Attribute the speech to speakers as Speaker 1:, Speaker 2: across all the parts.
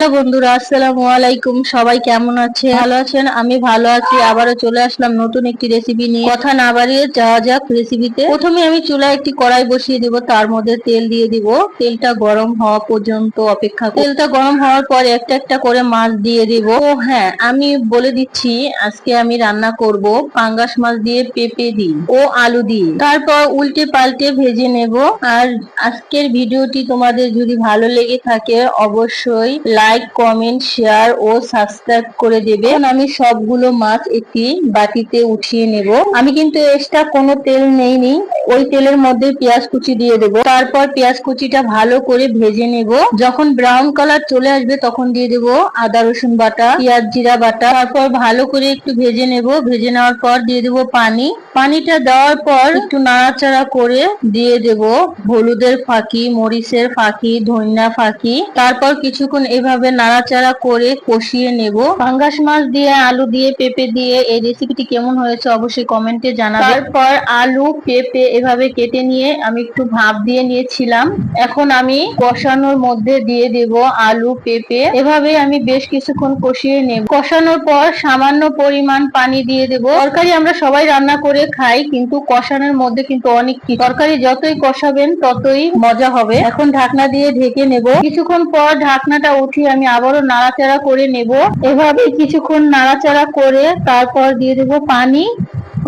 Speaker 1: বন্ধুরা, আসসালামু আলাইকুম। সবাই কেমন আছে ভালো আছেন? আমি ভালো আছি। আবারও চলে আসলাম নতুন একটি রেসিপি নিয়ে। কথা না বাড়িয়ে যাওয়া যাক রেসিপিতে প্রথমে আমি চুলায় একটি কড়াই বসিয়ে দিব। তার মধ্যে তেল দিয়ে দিব। তেলটা গরম হওয়া পর্যন্ত অপেক্ষা তেলটা গরম হওয়ার পর একটা একটা করে মাছ দিয়ে দিব। ও হ্যাঁ আমি বলে দিচ্ছি, আজকে আমি রান্না করব পাঙ্গাস মাছ দিয়ে পেঁপে দিই ও আলু দিয়ে। তারপর উল্টে পাল্টে ভেজে নেব। আর আজকের ভিডিওটি তোমাদের যদি ভালো লেগে থাকে, অবশ্যই লাইক কমেন্ট, শেয়ার ও সাবস্ক্রাইব করে দেবে। আমি সবগুলো মাছ একটি বাটিতে উঠিয়ে নেব। আমি কিন্তু এক্সট্রা কোনো তেল নেইনি। ওই তেলের মধ্যে পেঁয়াজ কুচি দিয়ে দেব। তারপর পেঁয়াজ কুচিটা ভালো করে ভেজে নেব। যখন ব্রাউন কালার চলে আসবে, তখন দিয়ে দেব আদা, রসুন বাটা, পেঁয়াজ, জিরা বাটা। তারপর ভালো করে একটু ভেজে নেব। ভেজে নেওয়ার পর দিয়ে দেব পানি। পানিটা দেওয়ার পর একটু নাড়াচাড়া করে দিয়ে দেব। হলুদের ফাঁকি, মরিচের ফাঁকি, ধনিয়া ফাঁকি। তারপর কিছুক্ষণ এভাবে নাড়াচাড়া করে কষিয়ে নেব। পাঙ্গাস মাছ দিয়ে, আলু দিয়ে, পেঁপে দিয়ে এই রেসিপিটি কেমন হয়েছে অবশ্যই কমেন্টে জানাবে। তারপর আলু, পেঁপে এভাবে কেটে নিয়ে আমি একটু ভাপ দিয়ে নিয়েছিলাম। এখন আমি কষানোর মধ্যে দিয়ে দেব আলু, পেঁপে। এভাবে আমি বেশ কিছুক্ষণ কষিয়ে নেব। কষানোর পর সামান্য পরিমাণ পানি দিয়ে দেব। তরকারি আমরা সবাই রান্না করে খাই, কিন্তু কষানোর মধ্যে কিন্তু অনেক তরকারি যতই কষাবেন, ততই মজা হবে। এখন ঢাকনা দিয়ে ঢেকে নেব। কিছুক্ষণ পর ঢাকনাটা উঠিয়ে আমি আবারও নাড়াচাড়া করে নেব। এভাবে কিছুক্ষণ নাড়াচাড়া করে তারপর দিয়ে দেব পানি।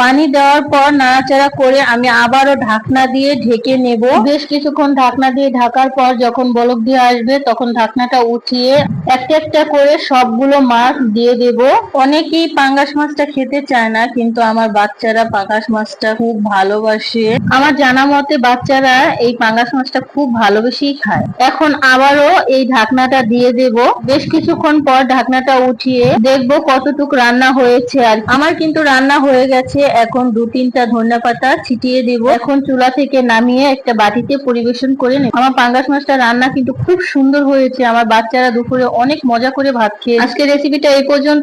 Speaker 1: পানি দেওয়ার পর নাড়াচাড়া করে আমি আবারও ঢাকনা দিয়ে ঢেকে নেব। বেশ কিছুক্ষণ ঢাকনা দিয়ে ঢাকার পর যখন বলক দিয়ে আসবে তখন ঢাকনাটা উঠিয়ে একটা একটা করে সবগুলো মাছ দিয়ে দেব। অনেকেই পাঙ্গাস মাছটা খেতে চায় না কিন্তু আমার বাচ্চারা পাঙ্গাস মাছটা খুব ভালোবাসে। আমার জানা মতে বাচ্চারা এই পাঙ্গাস মাছটা খুব ভালোবেসেই খায়। এখন আবারও এই ঢাকনাটা দিয়ে দেব। বেশ কিছুক্ষণ পর ঢাকনাটা উঠিয়ে দেখব কতটুক রান্না হয়েছে আর আমার কিন্তু রান্না হয়ে গেছে। এখন দু তিনটা ধনিয়া পাতা ছিটিয়ে দেব। এখন চুলা থেকে নামিয়ে একটা বাটিতে পরিবেশন করে নেব। আমার পাঙ্গাস মাছটা রান্না কিন্তু খুব সুন্দর হয়েছে। আমার বাচ্চারা দুপুরে অনেক মজা করে ভাত খেয়ে আজকে রেসিপিটা এই পর্যন্ত